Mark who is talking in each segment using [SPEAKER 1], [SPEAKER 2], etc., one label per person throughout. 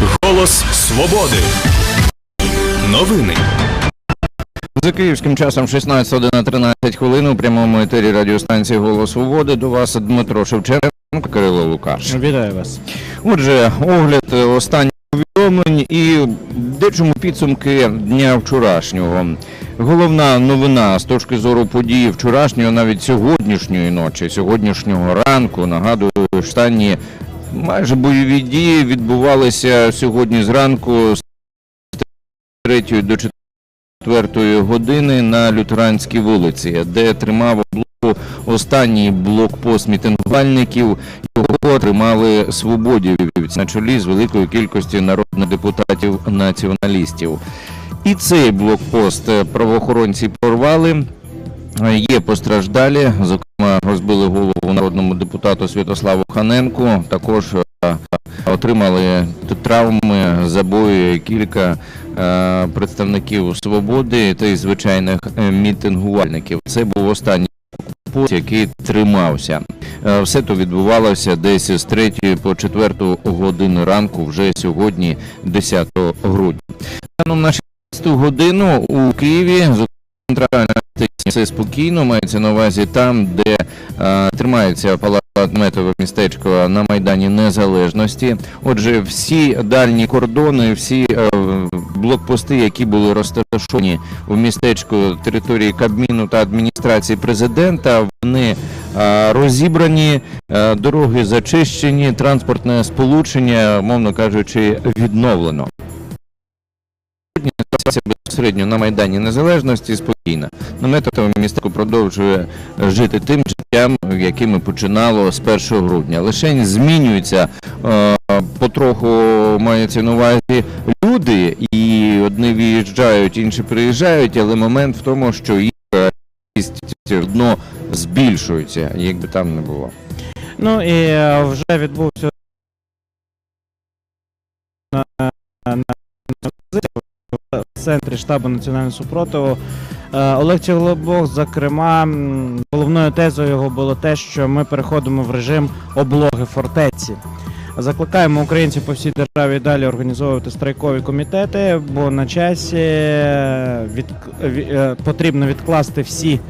[SPEAKER 1] Голос свободи. Новини.
[SPEAKER 2] За київським часом 16 година 13 хвилин у прямому етері радіостанції Голос Свободи до вас Дмитро Шевченко, Кирило Лукаш.
[SPEAKER 3] Вітаю вас.
[SPEAKER 2] Отже, огляд останніх повідомлень і дечому підсумки дня вчорашнього. Головна новина з точки зору події вчорашньої, навіть сьогоднішньої ночі, сьогоднішнього ранку, нагадую, штанні майже бойові дії відбувалися сьогодні зранку з 3 до 4 години на Лютеранській вулиці, де тримав облогу останній блокпост мітингувальників. Його тримали свободівці на чолі з великою кількістю народних депутатів-націоналістів. І цей блокпост правоохоронці порвали. Є постраждалі, зокрема, розбили голову народному депутату Святославу Ханенку. Також е, отримали травми, забої кілька е, представників свободи та й звичайних е, мітингувальників. Це був останній пост, який тримався. Все то відбувалося десь з 3 по 4 годину ранку, вже сьогодні, 10 грудня. Станом на 6 годину у Києві, зокрема, центральна все спокійно, мається на увазі там, де е, тримається палатметове містечко на Майдані Незалежності. Отже, всі дальні кордони, всі е, блокпости, які були розташовані у містечку території Кабміну та адміністрації президента, вони е, розібрані, е, дороги зачищені, транспортне сполучення, мовно кажучи, відновлено. Безпосередньо на Майдані Незалежності спокійна. Наметове містечко продовжує жити тим життям, яким починало з 1 грудня. Лише змінюються е, потроху мається на увазі люди, і одні виїжджають, інші приїжджають, але момент в тому, що їх е, одно збільшується, як би там не було.
[SPEAKER 3] Ну і е, вже відбувся на, в центрі штабу національного супротиву. Е, Олег Чеглобок, зокрема, головною тезою його було те, що ми переходимо в режим облоги фортеці. Закликаємо українців по всій державі далі організовувати страйкові комітети, бо на часі е, від, е, потрібно відкласти всі.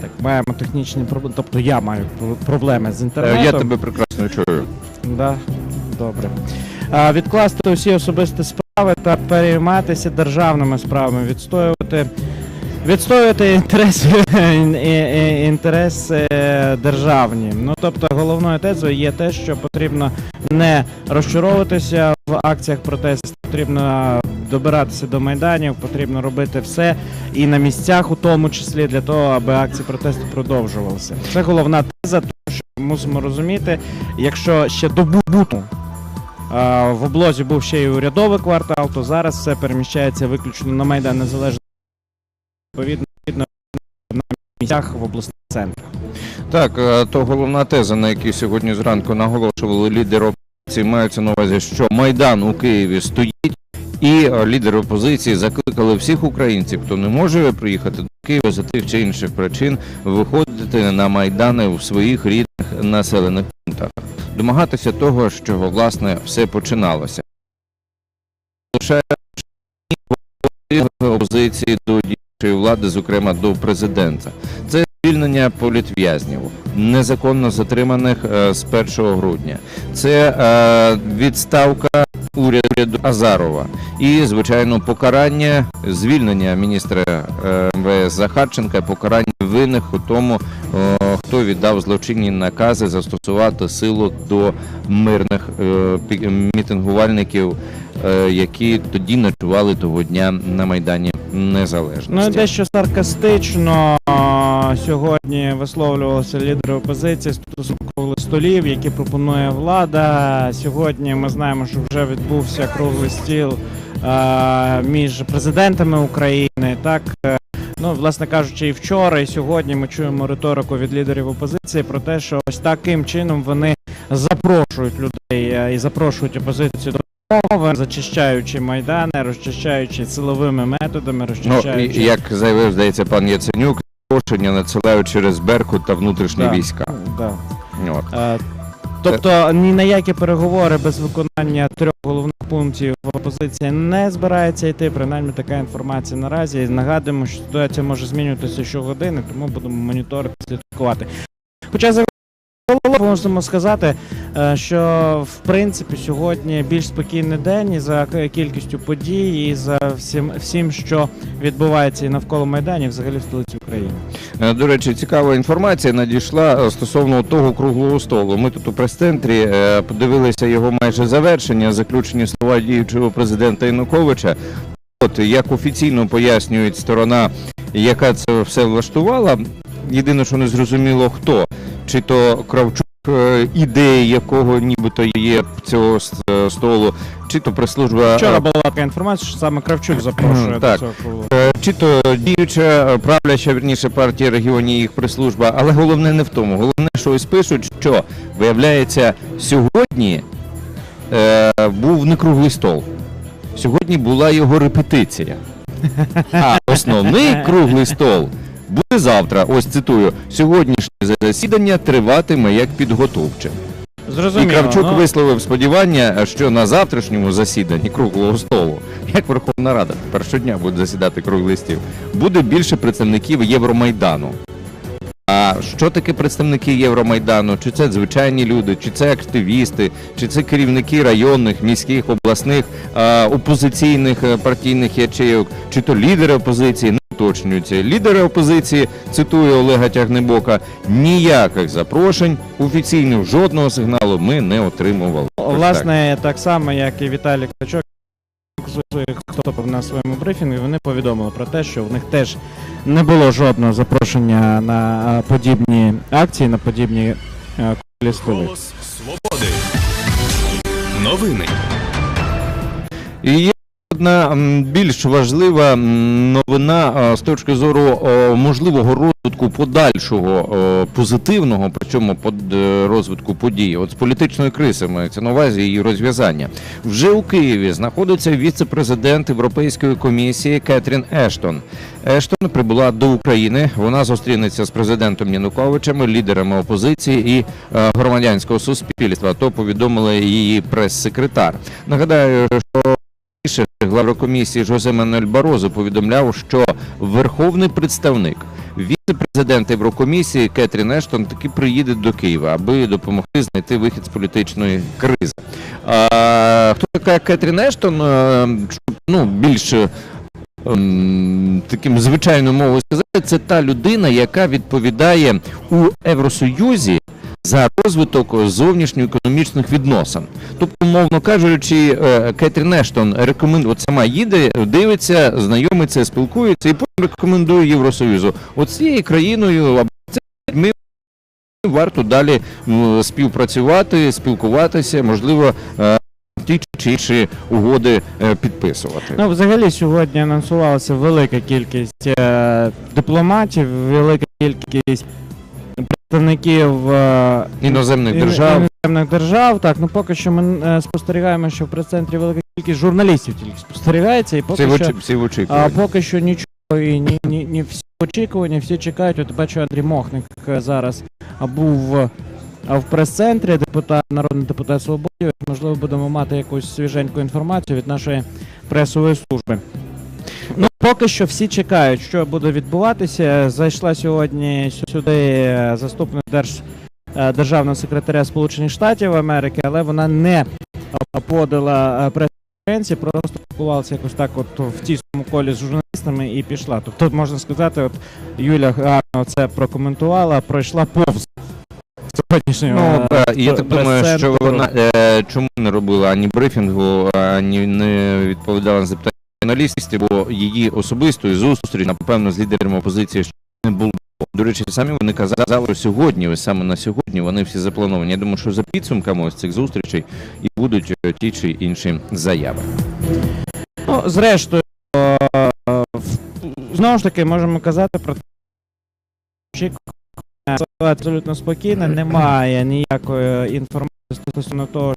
[SPEAKER 3] Так, маємо технічні проблеми, тобто я маю проблеми з інтернетом.
[SPEAKER 2] Я тебе прекрасно чую.
[SPEAKER 3] Да, добре. А, відкласти усі особисті справи та перейматися державними справами, відстоювати, відстоювати інтереси, інтереси державні. Ну тобто головною тезою є те, що потрібно не розчаровуватися в акціях протесту, потрібно добиратися до майданів, потрібно робити все і на місцях, у тому числі для того, аби акції протесту продовжувалися. Це головна теза, тому що мусимо розуміти, якщо ще добу буту а, в облозі був ще й урядовий квартал, то зараз все переміщається виключно на Майдан Незалежності, відповідно на місцях в обласних центрах.
[SPEAKER 2] Так, е, то головна теза, на якій сьогодні зранку наголошували лідери опозиції, мається на увазі, що Майдан у Києві стоїть, і лідери опозиції закликали всіх українців, хто не може приїхати до Києва за тих чи інших причин, виходити на майдани в своїх рідних населених пунктах, домагатися того, з чого власне все починалося. Лише опозиції до діючої влади, зокрема до президента. Це звільнення політв'язнів, незаконно затриманих е, з 1 грудня. Це е, відставка уряду Азарова і, звичайно, покарання звільнення міністра е, МВС Захарченка, покарання винних у тому, хто віддав злочинні накази застосувати силу до мирних мітингувальників, які тоді ночували того дня на майдані Незалежності.
[SPEAKER 3] Ну дещо саркастично сьогодні висловлювалися лідери опозиції стосовно столів, які пропонує влада. Сьогодні ми знаємо, що вже відбувся круглий стіл а, між президентами України. Так е, ну власне кажучи, і вчора, і сьогодні ми чуємо риторику від лідерів опозиції про те, що ось таким чином вони запрошують людей е, і запрошують опозицію до. Зачищаючи майдани, розчищаючи силовими методами,
[SPEAKER 2] Ну,
[SPEAKER 3] розчищаючи
[SPEAKER 2] і, як заявив, здається, пан Яценюк, запрошення надсилають через Беркут та внутрішні
[SPEAKER 3] Да.
[SPEAKER 2] війська.
[SPEAKER 3] Да.
[SPEAKER 2] От.
[SPEAKER 3] Е, Тобто ні на які переговори без виконання трьох головних пунктів опозиція не збирається йти. Принаймні така інформація наразі. І нагадуємо, що ситуація може змінюватися щогодини, тому будемо моніторити слідкувати. Хоча за можемо сказати, е, що в принципі сьогодні більш спокійний день і за кількістю подій, і за всім, всім, що відбувається і навколо майданів, взагалі в столиці України.
[SPEAKER 2] Е, До речі, цікава інформація надійшла е, стосовно того круглого столу. Ми тут у прес-центрі е, подивилися його майже завершення, заключені слова діючого президента Януковича. От як офіційно пояснюють сторона, яка це все влаштувала. Єдине, що не зрозуміло, хто чи то Кравчук, е, ідеї якого нібито є цього е, столу, чи то прес-служба
[SPEAKER 3] Вчора
[SPEAKER 2] е,
[SPEAKER 3] була така інформація, що саме Кравчук запрошує
[SPEAKER 2] Так.
[SPEAKER 3] до цього.
[SPEAKER 2] Е, Чи то діюча е, правляча верніше партія регіонів і їх прес-служба, але головне не в тому. Головне, що ось пишуть, що виявляється, сьогодні е, був не круглий стол. Сьогодні була його репетиція. А основний круглий стол буде завтра. Ось цитую: сьогоднішнє засідання триватиме як підготовче. І
[SPEAKER 3] Зрозуміло.
[SPEAKER 2] Кравчук
[SPEAKER 3] ну,
[SPEAKER 2] висловив сподівання, що на завтрашньому засіданні круглого столу, як Верховна Рада, тепер щодня буде засідати круглий стіл, буде більше представників Євромайдану. А що таке представники Євромайдану? Чи це звичайні люди, чи це активісти, чи це керівники районних, міських, обласних, опозиційних е, партійних ячейок, чи то лідери опозиції, уточнюється. Лідери опозиції, цитую Олега Тягнебока, ніяких запрошень, офіційних жодного сигналу ми не отримували. Так.
[SPEAKER 3] Власне, так само, як і Віталій Кличок, хто на своєму брифінгу, вони повідомили про те, що в них теж не було жодного запрошення на подібні акції, на подібні а.
[SPEAKER 1] Голос свободи. Новини.
[SPEAKER 2] І є одна більш важлива новина з точки зору можливого розвитку подальшого позитивного, причому е, розвитку подій. От з політичної кризи мається на увазі її розв'язання. Вже у Києві знаходиться віце-президент Європейської комісії Кетрін Ештон. Ештон прибула до України. Вона зустрінеться з президентом Януковичем, лідерами опозиції і е, громадянського суспільства. То повідомила її прес-секретар. Нагадаю, що глава комісії Жозе Мануель Барозо повідомляв, що верховний представник віце-президент Єврокомісії Кетрін Ештон таки приїде до Києва, аби допомогти знайти вихід з політичної кризи. А, хто така Кетрін Ештон? Ну, більш ем, таким звичайною мовою сказати, це та людина, яка відповідає у Євросоюзі за розвиток зовнішньоекономічних відносин. Тобто, мовно кажучи, е, Кетрін Ештон рекомендує, от сама їде, дивиться, знайомиться, спілкується і потім рекомендує Євросоюзу. От з цією країною або людьми варто далі співпрацювати, спілкуватися, можливо, е, ті чи інші угоди е, підписувати.
[SPEAKER 3] Ну, взагалі, сьогодні анонсувалася велика кількість дипломатів, велика кількість представників е,
[SPEAKER 2] Іноземних
[SPEAKER 3] ін-
[SPEAKER 2] держав.
[SPEAKER 3] іноземних держав. Так, ну поки що ми е, спостерігаємо, що в прес-центрі велика кількість журналістів тільки спостерігається, і
[SPEAKER 2] Всі
[SPEAKER 3] поки
[SPEAKER 2] в,
[SPEAKER 3] що
[SPEAKER 2] очі- всі в
[SPEAKER 3] А
[SPEAKER 2] очікуванні.
[SPEAKER 3] поки що нічого і ні, ні, ні всі очікування, всі чекають. От бачу, Андрій Мохник е, зараз а, був е, а, в прес-центрі, депутат, народний депутат Свободи. Можливо, будемо мати якусь свіженьку інформацію від нашої пресової служби. Ну, поки що всі чекають, що буде відбуватися. Зайшла сьогодні сюди е, заступник держ, е, державного секретаря Сполучених Штатів Америки, але вона не подала е, прес конференції, просто спілкувалася якось так, от в тісному колі з журналістами і пішла. Тобто, можна сказати, от Юля гарно це прокоментувала, пройшла повз.
[SPEAKER 2] Ну, да, я так думаю, що вона е, чому не робила ані брифінгу, ані не відповідала на запитання журналістів, бо її особистої зустрічі, напевно, з лідерами опозиції ще не було. До речі, самі вони казали сьогодні, ось саме на сьогодні вони всі заплановані. Я думаю, що за підсумками ось цих зустрічей і будуть е, ті чи інші заяви.
[SPEAKER 3] Ну, зрештою, е, знову ж таки, можемо казати про те, що абсолютно спокійна, немає ніякої інформації стосовно того,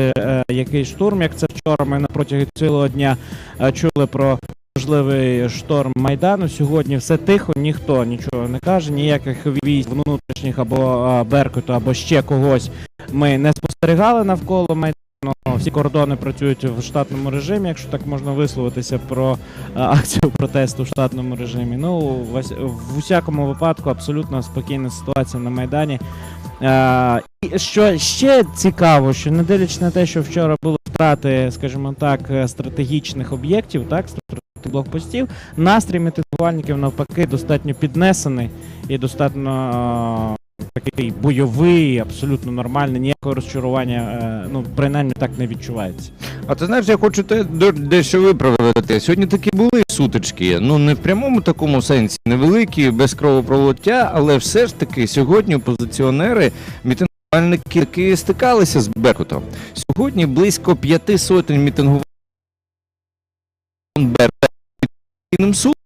[SPEAKER 3] е, якийсь штурм, як це вчора ми на протязі цілого дня е, чули про можливий шторм Майдану. Сьогодні все тихо, ніхто нічого не каже, ніяких військ внутрішніх або е, Беркуту, або ще когось ми не спостерігали навколо майдану. Всі кордони працюють в штатному режимі, якщо так можна висловитися про акцію протесту в штатному режимі. Ну, в усякому випадку абсолютно спокійна ситуація на Майдані. Е, і що ще цікаво, що не дивлячись на те, що вчора були втрати, скажімо так, е, стратегічних об'єктів, так, стратегічних блокпостів, настрій мітингувальників навпаки достатньо піднесений і достатньо такий бойовий, абсолютно нормальний, ніякого розчарування, е, ну, принаймні так не відчувається.
[SPEAKER 2] А ти знаєш, я хочу те дещо виправити. Сьогодні такі були сутички. Ну не в прямому такому сенсі, невеликі, без кровопролиття, але все ж таки сьогодні опозиціонери, мітингувальники таки стикалися з Беркутом. Сьогодні близько п'яти сотень мітингувальників судом.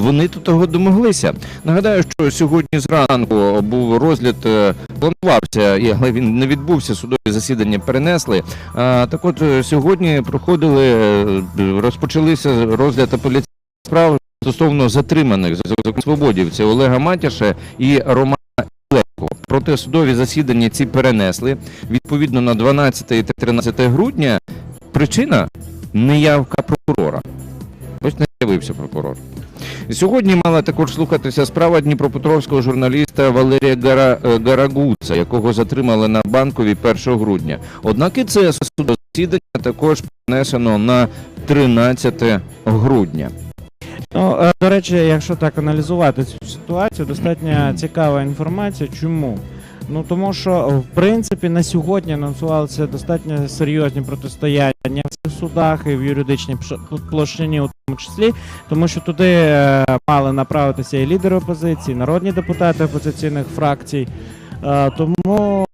[SPEAKER 2] Вони тут того домоглися. Нагадаю, що сьогодні зранку був розгляд, е, планувався, але він не відбувся. Судові засідання перенесли. Так от е, сьогодні проходили, е, розпочалися розгляд апеляційних справ стосовно затриманих свободівців Олега Матяша і Романа. Проте судові засідання ці перенесли відповідно на 12 та 13 грудня. Причина неявка прокурора. З'явився прокурор. Сьогодні мала також слухатися справа дніпропетровського журналіста Валерія Гара... е, Гарагуца, якого затримали на банкові 1 грудня. Однак і це засідання також перенесено на 13 грудня.
[SPEAKER 3] Ну, е, до речі, якщо так аналізувати цю ситуацію, достатньо цікава інформація. Чому? Ну тому що в принципі на сьогодні анонсувалися достатньо серйозні протистояння в судах і в юридичній площині, у тому числі, тому що туди е, мали направитися і лідери опозиції, і народні депутати опозиційних фракцій. Е, тому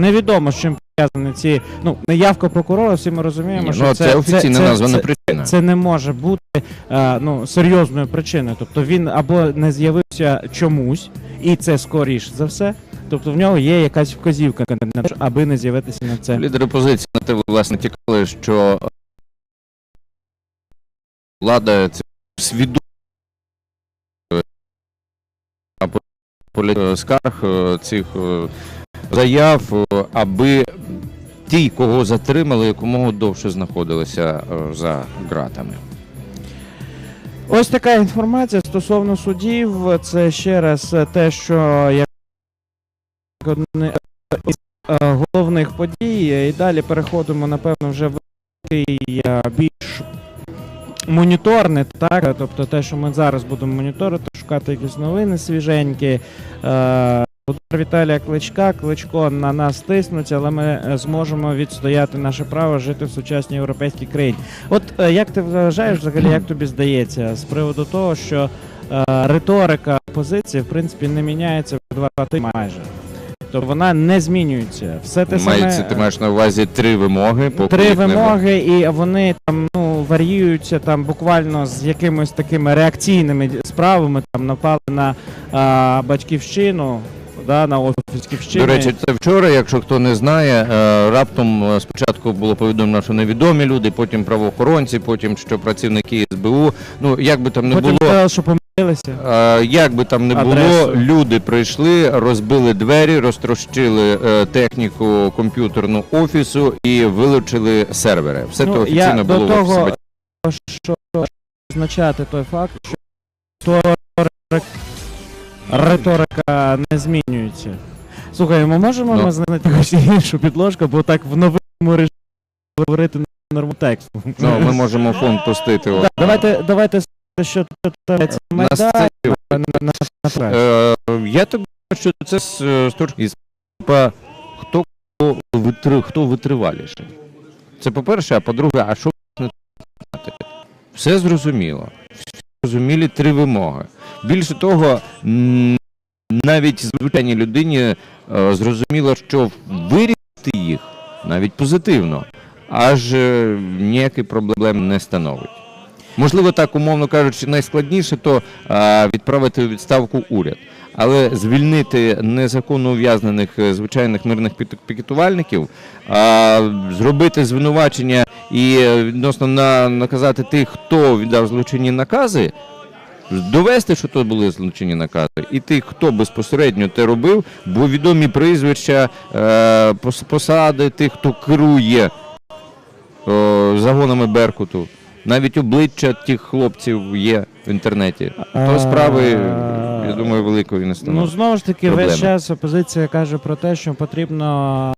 [SPEAKER 3] невідомо, з чим пов'язані ці ну неявка прокурора. Всі ми розуміємо,
[SPEAKER 2] Ні,
[SPEAKER 3] що
[SPEAKER 2] ну, це, офіційно
[SPEAKER 3] це-
[SPEAKER 2] названа
[SPEAKER 3] це-
[SPEAKER 2] причина.
[SPEAKER 3] це не може бути е, ну, серйозною причиною. Тобто він або не з'явився чомусь, і це скоріш за все. Тобто в нього є якась вказівка, аби не з'явитися на це.
[SPEAKER 2] Лідери опозиції на те власне тікали, що влада це свідомо полі- скарг е, цих е, заяв, е, аби ті, кого затримали, якомога довше знаходилися е, за ґратами.
[SPEAKER 3] Ось така інформація стосовно судів. Це ще раз те, що як одне із е, головних подій. І далі переходимо, напевно, вже в більш моніторний, так? Тобто те, що ми зараз будемо моніторити, шукати якісь новини свіженькі. Удар Віталія Кличка, Кличко на нас тиснуть, але ми е, зможемо відстояти наше право жити в сучасній європейській країні. От е, як ти вважаєш, взагалі, як тобі здається, з приводу того, що е, риторика опозиції в принципі не міняється в два роки майже. Тобто вона не змінюється. Все те
[SPEAKER 2] Мається,
[SPEAKER 3] саме.
[SPEAKER 2] ти маєш на увазі три вимоги, поки
[SPEAKER 3] Три вимоги, і вони там ну варіюються там буквально з якимись такими реакційними справами. Там напали на а, батьківщину, да, на офіс.
[SPEAKER 2] До речі, це вчора, якщо хто не знає, е, раптом е, спочатку було повідомлено, що невідомі люди, потім правоохоронці, потім що працівники СБУ. Ну як би там не
[SPEAKER 3] Потім
[SPEAKER 2] було,
[SPEAKER 3] сказали, що помилилися.
[SPEAKER 2] е, як би там не було, люди прийшли, розбили двері, розтрощили техніку комп'ютерну офісу і вилучили сервери. Все
[SPEAKER 3] Ну,
[SPEAKER 2] то
[SPEAKER 3] я
[SPEAKER 2] офіційно
[SPEAKER 3] до
[SPEAKER 2] було в офісі
[SPEAKER 3] того- що означати той факт, що риторика не змінюється. Слухай, ми можемо
[SPEAKER 2] Ну.
[SPEAKER 3] ми знайти якусь іншу підложку, бо так в новому режимі говорити нормотекстом.
[SPEAKER 2] Ну, ми можемо фон пустити.
[SPEAKER 3] Да, давайте, давайте що тут
[SPEAKER 2] На
[SPEAKER 3] Майдан.
[SPEAKER 2] Е, я тобі кажу, що це з, е, точки з типа, хто витри, хто витриваліше. Це по-перше, а по-друге, а що не? Все зрозуміло. Зрозумілі три вимоги. Більше того, навіть звичайній людині е, зрозуміло, що вирішити їх навіть позитивно, аж е, ніякий проблем не становить. Можливо, так, умовно кажучи, найскладніше то відправити у відставку уряд. Але звільнити незаконно ув'язнених е, звичайних мирних пікетувальників, зробити звинувачення і е, відносно на, наказати тих, хто віддав злочинні накази, довести, що то були злочинні накази, і тих, хто безпосередньо те робив, бо відомі прізвища, е, посади тих, хто керує загонами Беркуту. Навіть обличчя тих хлопців є в інтернеті. То справи, я думаю, великої не
[SPEAKER 3] Ну знову ж таки,
[SPEAKER 2] проблеми.
[SPEAKER 3] весь час опозиція каже про те, що потрібно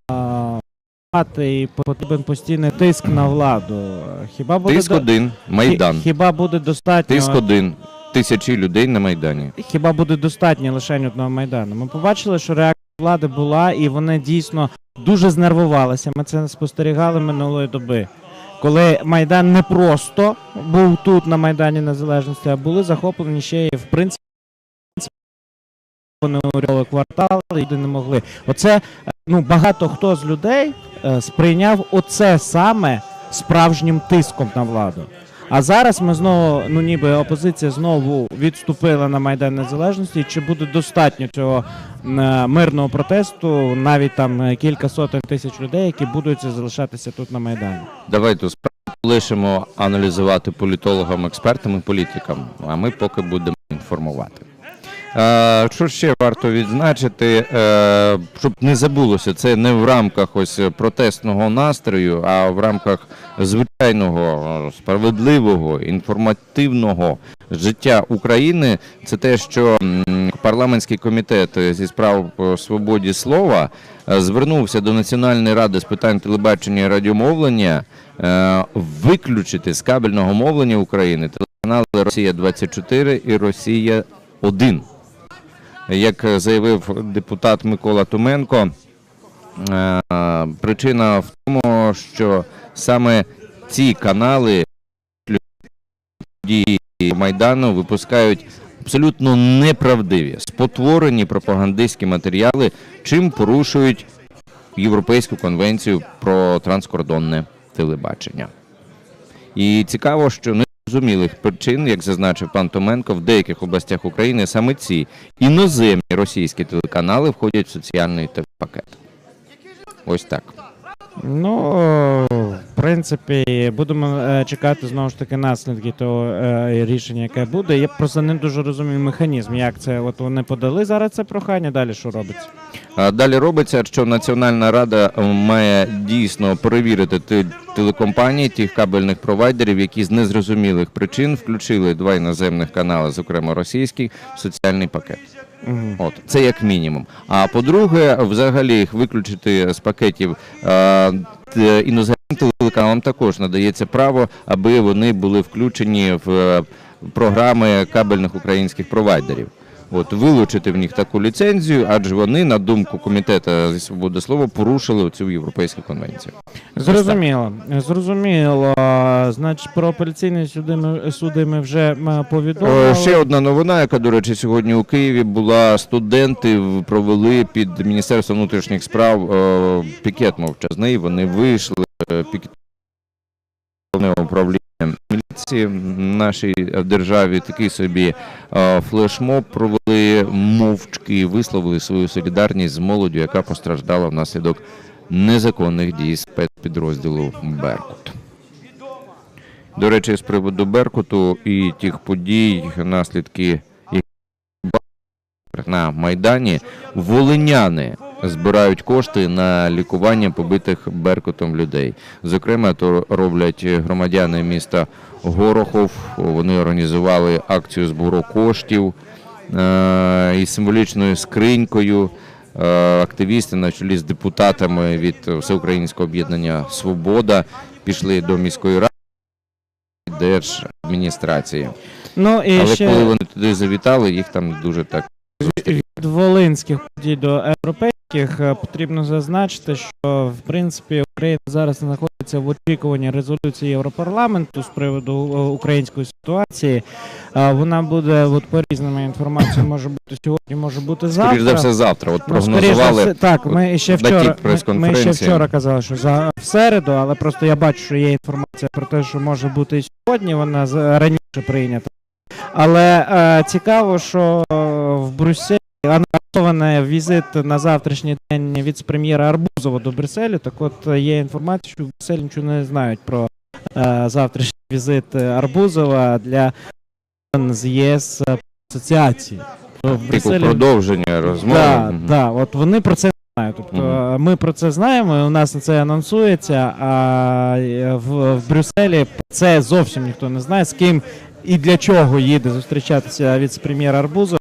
[SPEAKER 3] і потрібен постійний тиск на владу. Хіба буде
[SPEAKER 2] Тиск
[SPEAKER 3] до-
[SPEAKER 2] один, Майдан.
[SPEAKER 3] Хіба буде достатньо
[SPEAKER 2] Тиск один. Тисячі людей на Майдані.
[SPEAKER 3] хіба буде достатньо лише одного майдану? Ми побачили, що реакція влади була, і вони дійсно дуже знервувалися. Ми це спостерігали минулої доби. Коли Майдан не просто був тут на Майдані Незалежності, а були захоплені ще і в принципі. Вони уряли квартал, і не могли. Оце е, ну багато хто з людей е, сприйняв оце саме справжнім тиском на владу. А зараз ми знову, ну ніби опозиція знову відступила на Майдан Незалежності. Чи буде достатньо цього е, мирного протесту, навіть там е, кілька сотень тисяч людей, які будуть залишатися тут на Майдані?
[SPEAKER 2] Давайте справу лишимо аналізувати політологам, експертам і політикам, а ми поки будемо інформувати. Що ще варто відзначити, е, щоб не забулося, це не в рамках ось протестного настрою, а в рамках звичайного, справедливого, інформативного життя України. Це те, що парламентський комітет зі справ свободі слова е, звернувся до Національної ради з питань телебачення і радіомовлення е, виключити з кабельного мовлення України телеканали Росія 24 і Росія 1 Як заявив депутат Микола Туменко, е, причина в тому, що саме ці канали події Майдану випускають абсолютно неправдиві, спотворені пропагандистські матеріали, чим порушують Європейську конвенцію про транскордонне телебачення. І цікаво, що незрозумілих причин, як зазначив пан Томенко, в деяких областях України саме ці іноземні російські телеканали входять в соціальний пакет. Ось так.
[SPEAKER 3] Ну, в принципі, будемо е, чекати знову ж таки наслідки того е, рішення, яке буде. Я просто не дуже розумію механізм, як це. От вони подали зараз це прохання, далі що робиться?
[SPEAKER 2] Далі робиться, що Національна рада е, має дійсно перевірити телекомпанії, тих кабельних провайдерів, які з незрозумілих причин включили два іноземних канали, зокрема російський, в соціальний пакет. От це як мінімум. А по-друге, взагалі їх виключити з пакетів е, іноземним телеканалам також надається право, аби вони були включені в е, програми кабельних українських провайдерів. От вилучити в них таку ліцензію, адже вони, на думку комітету зі свободи слова, порушили цю європейську конвенцію.
[SPEAKER 3] Зрозуміло, зрозуміло. Значить, про апеляційні суди ми, суди ми вже повідомили.
[SPEAKER 2] Е, Ще одна новина, яка, до речі, сьогодні у Києві була. Студенти провели під Міністерством внутрішніх справ е, пікет мовчазний. Вони вийшли е, пікет головне управління міліції в нашій державі. Такий собі е, флешмоб провели мовчки висловили свою солідарність з молоддю, яка постраждала внаслідок незаконних дій спецпідрозділу Беркут. До речі, з приводу Беркуту і тих подій, наслідки на Майдані, волиняни збирають кошти на лікування побитих Беркутом людей. Зокрема, то роблять громадяни міста Горохов. Вони організували акцію збору коштів е- із символічною скринькою. Е, Активісти на чолі з депутатами від Всеукраїнського об'єднання Свобода пішли до міської ради держадміністрації.
[SPEAKER 3] Ну і
[SPEAKER 2] Але
[SPEAKER 3] ще
[SPEAKER 2] коли вони туди завітали, їх там дуже так.
[SPEAKER 3] від волинських подій до європейських е, потрібно зазначити, що в принципі Україна зараз знаходиться в очікуванні резолюції Європарламенту з приводу е, української ситуації. Е, Вона буде от по різним інформаціям може бути сьогодні, може бути завтра.
[SPEAKER 2] Скоріш за все, завтра. От
[SPEAKER 3] Ну,
[SPEAKER 2] прогнозували.
[SPEAKER 3] все- так, ми ще вчора ми, ми ще вчора казали, що за в середу, але просто я бачу, що є інформація про те, що може бути і сьогодні. Вона раніше прийнята. Але е, цікаво, що в Брюсселі анонсований візит на завтрашній день віце-прем'єра Арбузова до Брюсселю. Так от е, є інформація, що в Брюсселі нічого не знають про е, завтрашній візит Арбузова для з ЄС е, асоціації. То в
[SPEAKER 2] Типу продовження розмови.
[SPEAKER 3] Так,
[SPEAKER 2] Мгм.
[SPEAKER 3] так, от вони про це знають. Тобто е, ми про це знаємо, у нас це анонсується, а в, в Брюсселі це зовсім ніхто не знає, з ким і для чого їде зустрічатися віце-прем'єр Арбузов.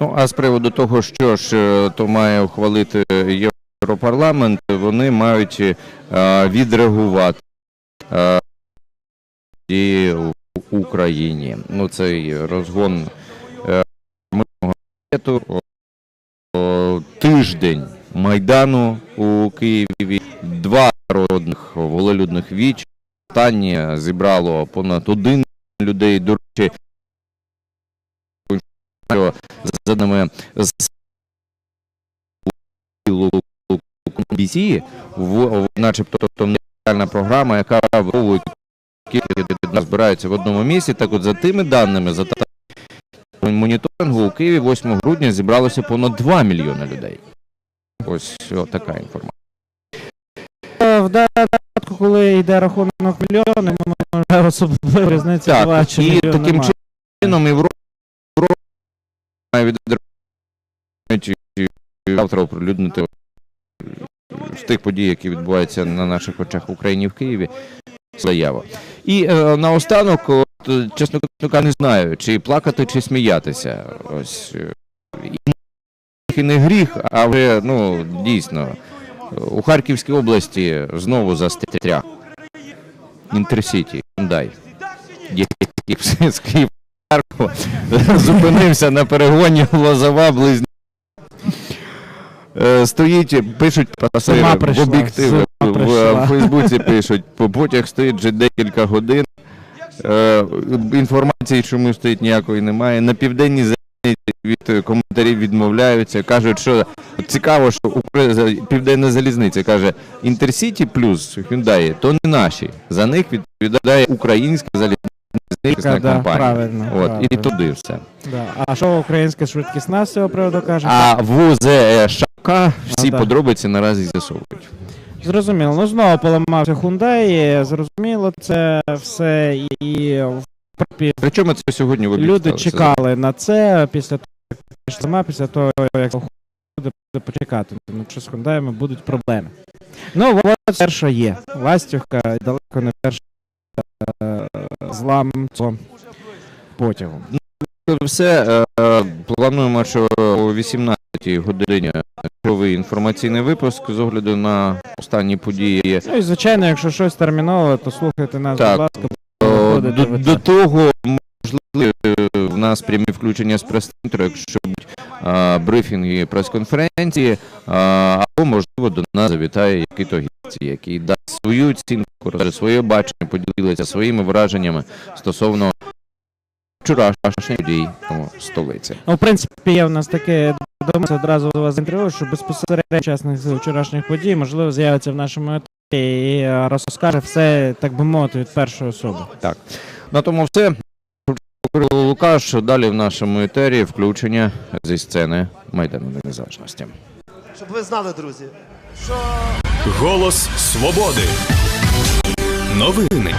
[SPEAKER 2] Ну, а з приводу того, що ж е, то має ухвалити Європарламент, вони мають е, відреагувати е, і в Україні. Ну, цей розгон мирного тиждень Майдану у Києві, два народних волелюдних віч. Останнє зібрало понад один людей. До речі, що за даними з BC, начебто тобто, нереальна програма, яка виховує збираються в одному місці. Так от за тими даними, за моніторингу у Києві 8 грудня зібралося понад 2 мільйони людей. Ось така інформація.
[SPEAKER 3] Е, В випадку, коли йде рахунок мільйони, ми можемо особливо різниці
[SPEAKER 2] Так, і таким
[SPEAKER 3] нема.
[SPEAKER 2] чином Європа завтра оприлюднити з тих подій, які відбуваються на наших очах в Україні в Києві. Заява. І е, наостанок, чесно кажучи, не знаю, чи плакати, чи сміятися. Ось е, і не гріх, а вже ну дійсно у Харківській області знову застряг. Інтерсіті. Який з Києва Харкова зупинився на перегоні Лозова близь. Е, Стоїть, пишуть пасажири в об'єктиви
[SPEAKER 3] зима
[SPEAKER 2] в, Фейсбуці пишуть, по потяг стоїть вже декілька годин. Е, інформації чому стоїть ніякої немає. На південній залізниці від е, коментарів відмовляються. Кажуть, що цікаво, що південна залізниця каже Інтерсіті плюс Hyundai то не наші. За них відповідає українська залізниця
[SPEAKER 3] Да, да,
[SPEAKER 2] компанія.
[SPEAKER 3] правильно,
[SPEAKER 2] От, і туди все.
[SPEAKER 3] Да. А що українська швидкісна з цього приводу каже?
[SPEAKER 2] А в УЗЕ всі
[SPEAKER 3] да.
[SPEAKER 2] подробиці наразі з'ясовують.
[SPEAKER 3] Зрозуміло. Ну знову поламався Hyundai, зрозуміло, це все і в принципі,
[SPEAKER 2] Причому це сьогодні в
[SPEAKER 3] люди чекали на це після того, як пішла зима, після того, як буде буде почекати. Тому що з Hyundai будуть проблеми. Ну, от перша є. Ластівка далеко не перша е, злам цього потягу.
[SPEAKER 2] Все е, е, плануємо, що о 18-й годині черговий інформаційний випуск з огляду на останні події.
[SPEAKER 3] Ну і звичайно, якщо щось термінове, то слухайте нас,
[SPEAKER 2] Так.
[SPEAKER 3] будь ласка,
[SPEAKER 2] До, до того можливо е, нас прямі включення з прес-центру, якщо будуть е, брифінги, прес-конференції, або можливо до нас завітає який-то гість, який дасть свою оцінку, своє бачення, поділиться своїми враженнями стосовно вчорашніх подій у столиці.
[SPEAKER 3] Ну, в принципі, є в нас таке домовилися одразу до вас інтерв'ю, що безпосередньо учасник вчорашніх подій, можливо, з'явиться в нашому етері і розкаже все, так би мовити, від першої особи. Так.
[SPEAKER 2] На тому все. Кирило Лукаш. Далі в нашому етері включення зі сцени Майдану Незалежності.
[SPEAKER 4] Щоб ви знали, друзі, що
[SPEAKER 1] Голос свободи. Новини.